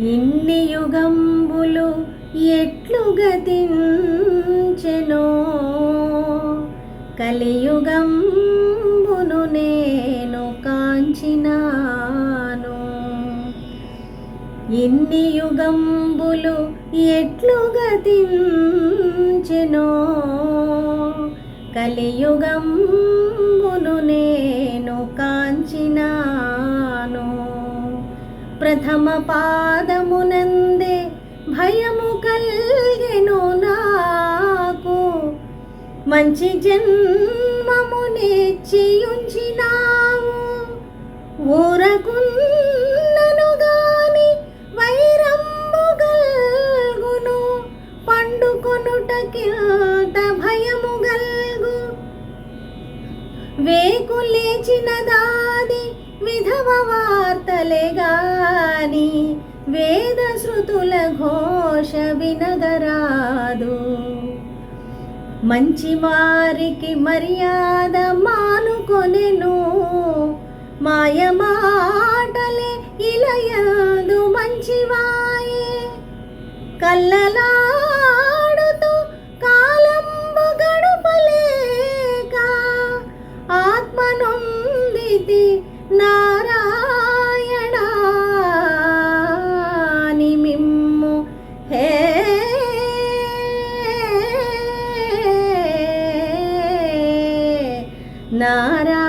ఇన్ని యుగంబులు ఎట్లు గతించెనో? కలియుగంబును నేను కాంచినాను. ఇన్ని యుగంబులు ఎట్లు గతించెనో? కలియుగంబును నేను కాంచినా ప్రథమ పాదమునందే భయము కల్గెను నాకు. మంచి జన్మమునిచ్చియుంచినావు ఊరకున్నను గాని వైరంబు గల్గును. పండుకొనుటకింత భయము గల్గు. వేకు లేచిన దాది విధవ వార్తలేగా. గాని వేద శృతుల ఘోష వినగరాదు మంచి వారికి మర్యాద మానుకొనెను. మాయమాటలే ఇలయందు మంచివాయే. కల్లలాడుతూ కాలంబు గడుపలేక ఆత్మనొందితి నా Nara.